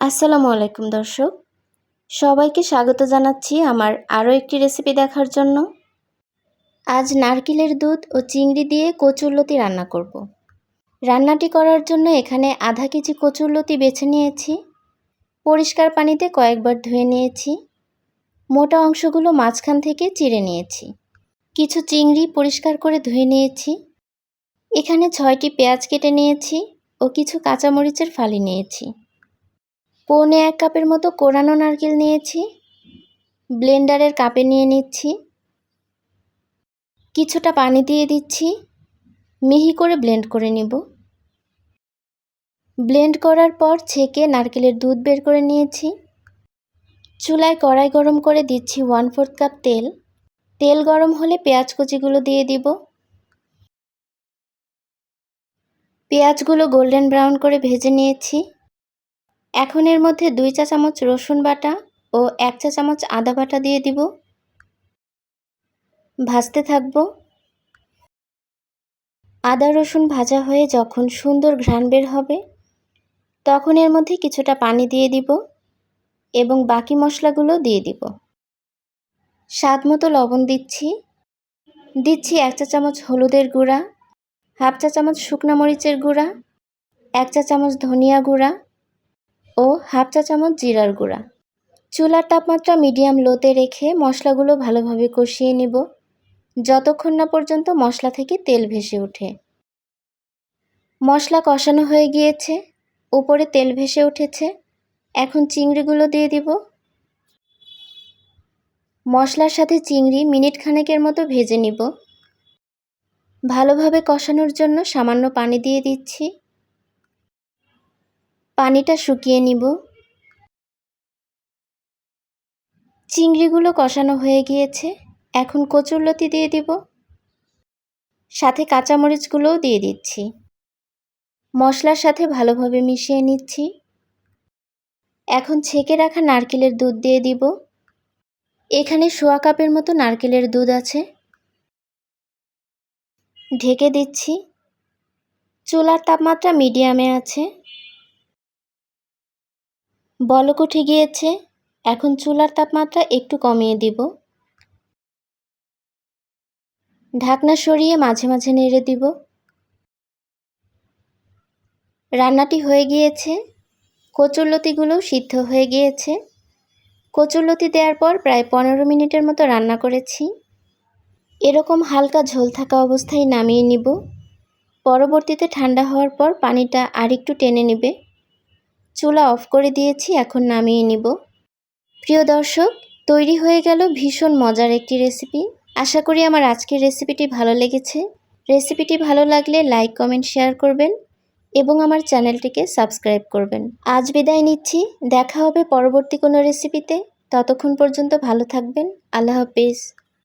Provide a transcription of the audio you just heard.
আসসালামু আলাইকুম দর্শক। সবাইকে স্বাগত জানাচ্ছি আমার আরও একটি রেসিপি দেখার জন্য। আজ নারকেলের দুধ ও চিংড়ি দিয়ে কচুরলতি রান্না করব। রান্নাটি করার জন্য এখানে আধা কেজি কচুরলতি বেছে নিয়েছি। পরিষ্কার পানিতে কয়েকবার ধুয়ে নিয়েছি। মোটা অংশগুলো মাঝখান থেকে চিড়ে নিয়েছি। কিছু চিংড়ি পরিষ্কার করে ধুয়ে নিয়েছি। এখানে ছয়টি পেঁয়াজ কেটে নিয়েছি ও কিছু কাঁচামরিচের ফালি নিয়েছি। পৌনে এক কাপের মতো কোরানো নারকেল নিয়েছি। ব্লেন্ডারের কাপে নিয়ে নিচ্ছি। কিছুটা পানি দিয়ে দিচ্ছি। মিহি করে ব্লেন্ড করে নিব। ব্লেন্ড করার পর ছেঁকে নারকেলের দুধ বের করে নিয়েছি। চুলায় কড়াই গরম করে দিচ্ছি ওয়ান ফোর্থ কাপ তেল। তেল গরম হলে পেঁয়াজ কুচিগুলো দিয়ে দিব। পেঁয়াজগুলো গোল্ডেন ব্রাউন করে ভেজে নিয়েছি। এখন এর মধ্যে দুই চা চামচ রসুন বাটা ও এক চা চামচ আদা বাটা দিয়ে দিব। ভাজতে থাকব। আদা রসুন ভাজা হয়ে যখন সুন্দর ঘ্রাণ বের হবে, তখন এর মধ্যে কিছুটা পানি দিয়ে দিব এবং বাকি মশলাগুলো দিয়ে দিব। স্বাদ মতো লবণ দিচ্ছি। দিচ্ছি এক চা চামচ হলুদের গুঁড়া, হাফ চা চামচ শুকনো মরিচের গুঁড়া, এক চা চামচ ধনিয়া গুঁড়া ও হাফ চা চামচ জিরার গুঁড়া। চুলার তাপমাত্রা মিডিয়াম লোতে রেখে মশলাগুলো ভালোভাবে কষিয়ে নিব। যতক্ষণ না পর্যন্ত মশলা থেকে তেল ভেসে ওঠে। মশলা কষানো হয়ে গিয়েছে। উপরে তেল ভেসে উঠেছে। এখন চিংড়িগুলো দিয়ে দিব। মশলার সাথে চিংড়ি মিনিট খানেকের মতো ভেজে নিব। ভালোভাবে কষানোর জন্য সামান্য পানি দিয়ে দিচ্ছি। পানিটা শুকিয়ে নিব। চিংড়িগুলো কষানো হয়ে গিয়েছে। এখন কচুরলতি দিয়ে দিব। সাথে কাঁচামরিচগুলোও দিয়ে দিচ্ছি। মশলার সাথে ভালোভাবে মিশিয়ে নিচ্ছি। এখন ছেঁকে রাখা নারকেলের দুধ দিয়ে দিব। এখানে সোয়া কাপের মতো নারকেলের দুধ আছে। ঢেকে দিচ্ছি। চুলার তাপমাত্রা মিডিয়ামে আছে। বলক উঠে গিয়েছে, এখন চুলার তাপমাত্রা একটু কমিয়ে দিব। ঢাকনা সরিয়ে মাঝে মাঝে নেড়ে দিব। রান্নাটি হয়ে গিয়েছে, কচুরলতিগুলো সিদ্ধ হয়ে গিয়েছে। কচুরলতি দেওয়ার পর প্রায় পনেরো মিনিটের মতো রান্না করেছি। এরকম হালকা ঝোল থাকা অবস্থায় নামিয়ে নিব। পরবর্তীতে ঠান্ডা হওয়ার পর পানিটা আরেকটু টেনে নেবে। চুলা অফ করে দিয়েছি, এখন নামিয়ে নিব। প্রিয় দর্শক, তৈরি হয়ে গেল ভীষণ মজার একটি রেসিপি আশা করি আমার আজকের রেসিপিটি ভালো লেগেছে। রেসিপিটি ভালো লাগলে লাইক কমেন্ট শেয়ার করবেন এবং আমার চ্যানেলটিকে সাবস্ক্রাইব করবেন। আজ বিদায় নিচ্ছি, দেখা হবে পরবর্তী কোনো রেসিপিতে ততক্ষণ পর্যন্ত ভালো থাকবেন। আল্লাহ হাফিজ।